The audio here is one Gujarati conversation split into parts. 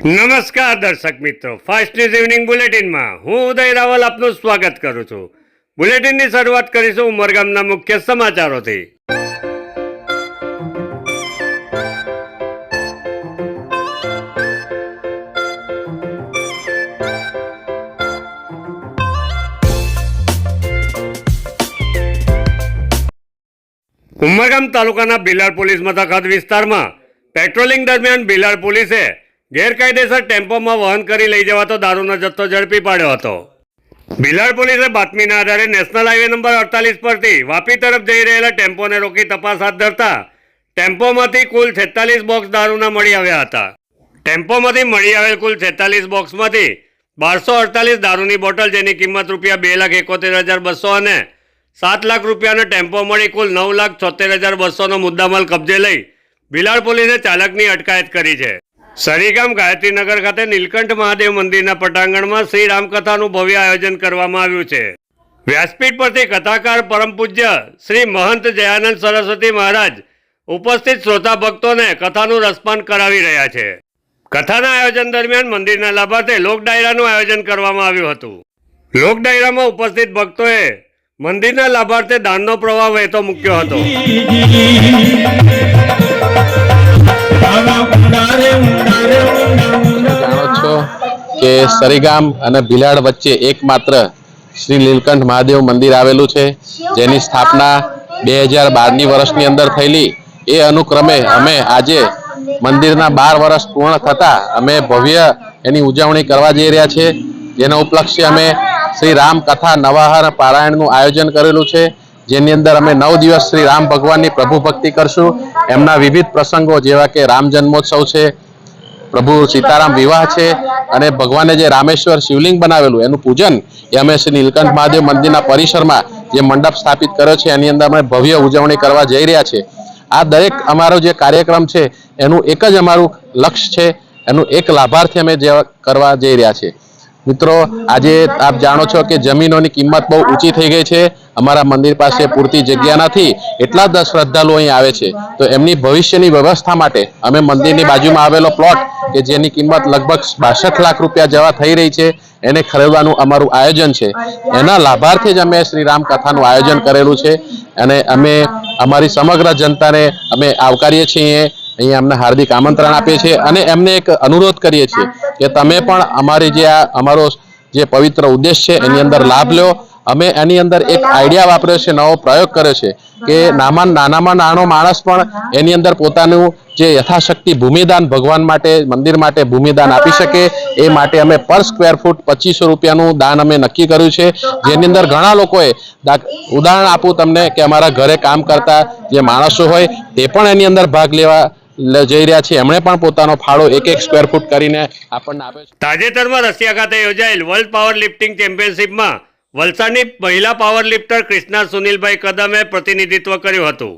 નમસ્કાર દર્શક મિત્રો. ફાસ્ટ ન્યૂઝ ઇવનિંગ બુલેટિનમાં હું ઉદય રાવલ આપનું સ્વાગત કરું છું. બુલેટિનની શરૂઆત કરીશું ઉમરગામના મુખ્ય સમાચારોથી. ઉમરગામ તાલુકાના બિલાડ પોલીસ મથક હદ વિસ્તારમાં પેટ્રોલિંગ દરમિયાન બિલાડ પોલીસે ગેરકાયદેસર ટેમ્પોમાં વહન કરી લઈ જવાતો દારૂનો જથ્થો ઝડપી પાડ્યો હતો. ભિલાડ પોલીસે બાતમીના આધારે નેશનલ હાઈવે નંબર અડતાલીસ પરથી વાપી તરફ જઈ રહેલા ટેમ્પોને રોકી તપાસ હાથ ધરતા ટેમ્પોમાંથી કુલ છેતાલીસ બોક્સ દારૂના મળી આવ્યા હતા. ટેમ્પોમાંથી મળી આવેલ કુલ છેતાલીસ બોક્સમાંથી બારસો અડતાલીસ દારૂની બોટલ જેની કિંમત રૂપિયા બે લાખ એકોતેર હજાર બસો અને સાત લાખ રૂપિયાનો ટેમ્પો મળી કુલ નવ લાખ છોતેર હજાર બસોનો મુદ્દામાલ કબજે લઈ બિલાડ પોલીસે ચાલકની અટકાયત કરી છે. સરીગામ ગાયત્રીનગર ખાતે નીલકંઠ મહાદેવ મંદિરના પટાંગણમાં શ્રી રામકથાનું ભવ્ય આયોજન કરવામાં આવ્યું છે. વ્યાસપીઠ પરથી કથાકાર પરમ પૂજ્ય શ્રી મહંત જયાનંદ સરસ્વતી મહારાજ ઉપસ્થિત શ્રોતા ભક્તોને કથાનું રસપાન કરાવી રહ્યા છે. કથાના આયોજન દરમિયાન મંદિરના લાભાર્થે લોક ડાયરાનું આયોજન કરવામાં આવ્યું હતું. લોક ડાયરામાં ઉપસ્થિત ભક્તોએ મંદિરના લાભાર્થે દાનનો પ્રવાહ વહેતો મૂક્યો હતો. જાણો છો કે સરીગામ અને ભીલાડ વચ્ચે એકમાત્ર શ્રી નીલકંઠ મહાદેવ મંદિર આવેલું છે, જેની સ્થાપના બે હજાર બારની વર્ષની અંદર થયેલી. એ અનુક્રમે અમે આજે મંદિરના બાર વર્ષ પૂર્ણ થતા અમે ભવ્ય એની ઉજવણી કરવા જઈ રહ્યા છે. જેના ઉપલક્ષે અમે શ્રી રામ કથા નવાહર પારાયણનું આયોજન કરેલું છે. જેની અંદર અમે નવ દિવસ શ્રી રામ ભગવાનની પ્રભુ ભક્તિ કરશું. એમના વિવિધ પ્રસંગો, જેવા કે રામ જન્મોત્સવ છે, પ્રભુ સીતારામ વિવાહ છે, અને ભગવાને જે રામેશ્વર શિવલિંગ બનાવેલું, એનું પૂજન એ અમે શ્રી નીલકંઠ મહાદેવ મંદિરના પરિસરમાં જે મંડપ સ્થાપિત કર્યો છે, એની અંદર અમે ભવ્ય ઉજવણી કરવા જઈ રહ્યા છે. આ દરેક અમારો જે કાર્યક્રમ છે, એનું એક જ અમારું લક્ષ્ય છે, એનું એક લાભાર્થી અમે જે કરવા જઈ રહ્યા છે. મિત્રો, આજે આપ જાણો છો કે જમીનોની કિંમત બહુ ઊંચી થઈ ગઈ છે. અમારા મંદિર પાસે પૂરતી જગ્યા નથી. એટલા જ શ્રદ્ધાળુઓ અહીં આવે છે. તો એમની ભવિષ્યની વ્યવસ્થા માટે અમે મંદિરની બાજુમાં આવેલો પ્લોટ કે જેની કિંમત લગભગ બાસઠ લાખ રૂપિયા જેવા થઈ રહી છે. એને ખરીદવાનું અમારું આયોજન છે. એના લાભાર્થી જ અમે શ્રી રામ કથાનું આયોજન કરેલું છે. અને અમે અમારી સમગ્ર જનતાને અમે આવકારીએ છીએ. અહીંયા અમને હાર્દિક આમંત્રણ આપીએ છીએ અને એમને એક અનુરોધ કરીએ છીએ કે તમે પણ અમારી જે આ અમારો જે પવિત્ર ઉદ્દેશ છે, એની અંદર લાભ લો અમે એની અંદર એક આઈડિયા વાપર્યો છે, નવો પ્રયોગ કર્યો છે કે નામાં નાનામાં નાનો માણસ પણ એની અંદર પોતાનું જે યથાશક્તિ ભૂમિદાન ભગવાન માટે, મંદિર માટે ભૂમિદાન આપી શકે. એ માટે અમે પર સ્ક્વેર ફૂટ પચીસો રૂપિયાનું દાન અમે નક્કી કર્યું છે. જેની અંદર ઘણા લોકોએ ઉદાહરણ આપું તમને કે અમારા ઘરે કામ કરતા જે માણસો હોય, તે પણ એની અંદર ભાગ લેવા જઈ રહ્યા છે. એમણે પણ પોતાનો ફાળો એક એક સ્ક્વેર ફૂટ કરીને આપણને આપે છે. તાજેતરમાં રશિયા ખાતે યોજાયેલ વર્લ્ડ પાવર લિફ્ટિંગ ચેમ્પિયનશિપમાં વલસાડની મહિલા પાવર લિફ્ટર કૃષ્ણા સુનિલભાઈ કદમે પ્રતિનિધિત્વ કર્યું હતું.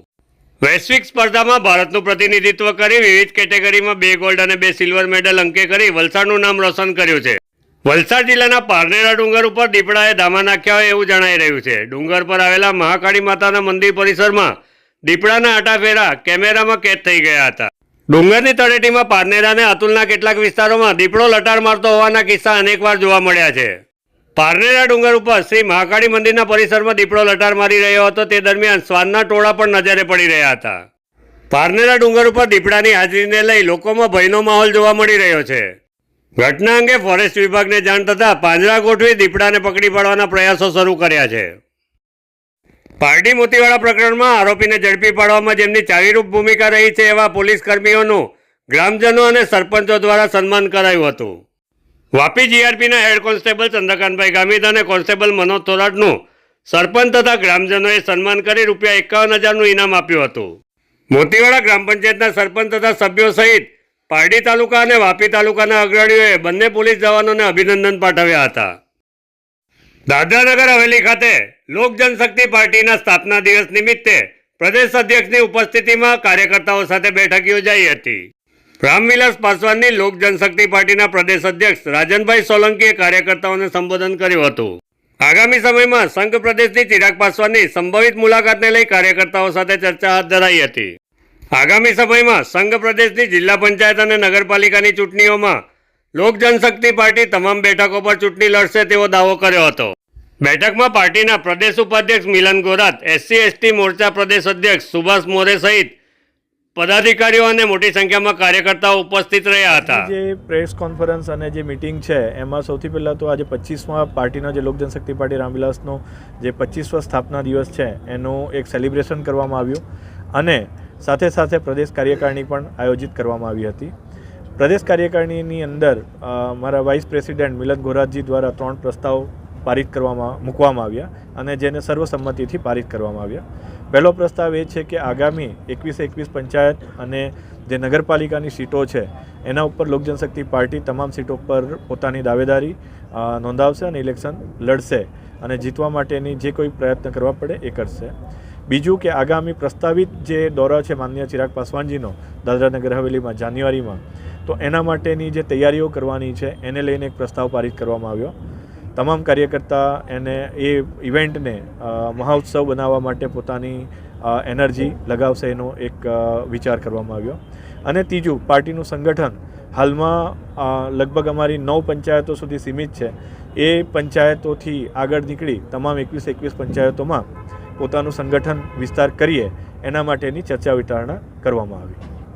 વૈશ્વિક સ્પર્ધામાં ભારતનું પ્રતિનિધિત્વ કરી વિવિધ કેટેગરીમાં બે ગોલ્ડ અને બે સિલ્વર મેડલ અંકે કરી વલસાડનું નામ રોશન કર્યું છે. વલસાડ જિલ્લાના પારનેરા ડુંગર ઉપર દીપડાએ ધામા નાખ્યા હોય એવું જણાઈ રહ્યું છે. ડુંગર પર આવેલા મહાકાળી માતાના મંદિર પરિસરમાં દીપડાના આટાફેરા કેમેરામાં કેદ થઈ ગયા હતા. ડુંગરની તળેટીમાં પારનેરા અને અતુલના કેટલાક વિસ્તારોમાં દીપડો લટાર મારતો હોવાના કિસ્સા અનેકવાર જોવા મળ્યા છે. પારનેરા ડુંગર ઉપર શ્રી મહાકાળી મંદિરના પરિસરમાં દીપડો લટાર મારી રહ્યો હતો. તે દરમિયાન શ્વાનના ટોળા પણ નજરે પડી રહ્યા હતા. પારનેરા ડુંગર ઉપર દીપડાની હાજરીને લઈ લોકોમાં ભયનો માહોલ જોવા મળી રહ્યો છે. ઘટના અંગે ફોરેસ્ટ વિભાગને જાણ થતાં પાંજરા ગોઠવી દીપડાને પકડી પાડવાના પ્રયાસો શરૂ કર્યા છે. પારડી મોતીવાડા પ્રકરણમાં આરોપીને ઝડપી પાડવામાં જેમની ચાવીરૂપ ભૂમિકા રહી છે એવા પોલીસ કર્મીઓનું ગ્રામજનો અને સરપંચો દ્વારા સન્માન કરાયું હતું. વાપી જીઆરપીના હેડ કોન્સ્ટેબલ ચંદ્રકાંતભાઈ ગામિત અને કોન્સ્ટેબલ મનોજ થોરાટનું સરપંચ તથા ગ્રામજનોએ સન્માન કરી રૂપિયા એકાવન હજારનું ઇનામ આપ્યું હતું. મોતીવાડા ગ્રામ પંચાયતના સરપંચ તથા સભ્યો સહિત પારડી તાલુકા અને વાપી તાલુકાના અગ્રણીઓએ બંને પોલીસ જવાનોને અભિનંદન પાઠવ્યા હતા. દાદરાનગર હવેલી ખાતે લોક જનશક્તિ પાર્ટીના સ્થાપના દિવસ નિમિત્તે પ્રદેશ અધ્યક્ષની ઉપસ્થિતિમાં કાર્યકર્તાઓ સાથે બેઠક યોજાઈ હતી. રામવિલાસ પાસવાનની લોક જનશક્તિ પાર્ટીના પ્રદેશ અધ્યક્ષ રાજનભાઈ સોલંકીએ કાર્યકર્તાઓને સંબોધન કર્યું હતું. આગામી સમયમાં સંઘ પ્રદેશની ચિરાગ પાસવાનની સંભવિત મુલાકાતને લઈ કાર્યકર્તાઓ સાથે ચર્ચા હાથ ધરાઈ હતી. આગામી સમયમાં સંઘ પ્રદેશની જિલ્લા પંચાયત અને નગરપાલિકાની ચૂંટણીઓમાં લોક જનશક્તિ પાર્ટી તમામ બેઠકો પર ચૂંટણી લડશે તેવો દાવો કર્યો હતો. બેઠકમાં પાર્ટીના પ્રદેશ ઉપાધ્યક્ષ મિલન ગોરાત, એસસી, એસટી, મોરચા પ્રદેશ અધ્યક્ષ સુભાષ મોરે સહિત પદાધિકારીઓ અને મોટી સંખ્યામાં કાર્યકર્તાઓ ઉપસ્થિત રહ્યા હતા. જે પ્રેસ કોન્ફરન્સ અને જે મિટિંગ છે, એમાં સૌથી પહેલાં તો આજે પચીસમાં પાર્ટીનો જે લોક જનશક્તિ પાર્ટી રામવિલાસનો જે પચીસમો સ્થાપના દિવસ છે, એનું એક સેલિબ્રેશન કરવામાં આવ્યું. અને સાથે સાથે પ્રદેશ કાર્યકારિણી પણ આયોજિત કરવામાં આવી હતી. પ્રદેશ કાર્યકારિણીની અંદર મારા વાઇસ પ્રેસિડેન્ટ મિલન ગોરાજી દ્વારા ત્રણ પ્રસ્તાવ પારિત કરવામાં, મૂકવામાં આવ્યા અને જેને સર્વસંમતિથી પારિત કરવામાં આવ્યા. પહેલો પ્રસ્તાવ એ છે કે આગામી એકવીસ એકવીસ પંચાયત અને જે નગરપાલિકાની સીટો છે, એના ઉપર લોક જનશક્તિ પાર્ટી તમામ સીટો પર પોતાની દાવેદારી નોંધાવશે અને ઇલેક્શન લડશે અને જીતવા માટેની જે કોઈ પ્રયત્ન કરવા પડે એ કરશે. બીજું કે આગામી પ્રસ્તાવિત જે દોરો છે માન્ય ચિરાગ પાસવાનજીનો દાદરા નગર હવેલીમાં જાન્યુઆરીમાં તો એના માટેની જે તૈયારીઓ કરવાની છે, એને લઈને એક પ્રસ્તાવ પારિત કરવામાં આવ્યો. તમામ કાર્યકર્તા એને એ ઇવેન્ટને મહોત્સવ બનાવવા માટે પોતાની એનર્જી લગાવશે એનો એક વિચાર કરવામાં આવ્યો. અને ત્રીજું, પાર્ટીનું સંગઠન. હાલમાં લગભગ અમારી નવ પંચાયતો સુધી સીમિત છે. એ પંચાયતોથી આગળ નીકળી તમામ એકવીસ એકવીસ પંચાયતોમાં પોતાનું સંગઠન વિસ્તાર કરીએ, એના માટેની ચર્ચા વિચારણા કરવામાં આવી.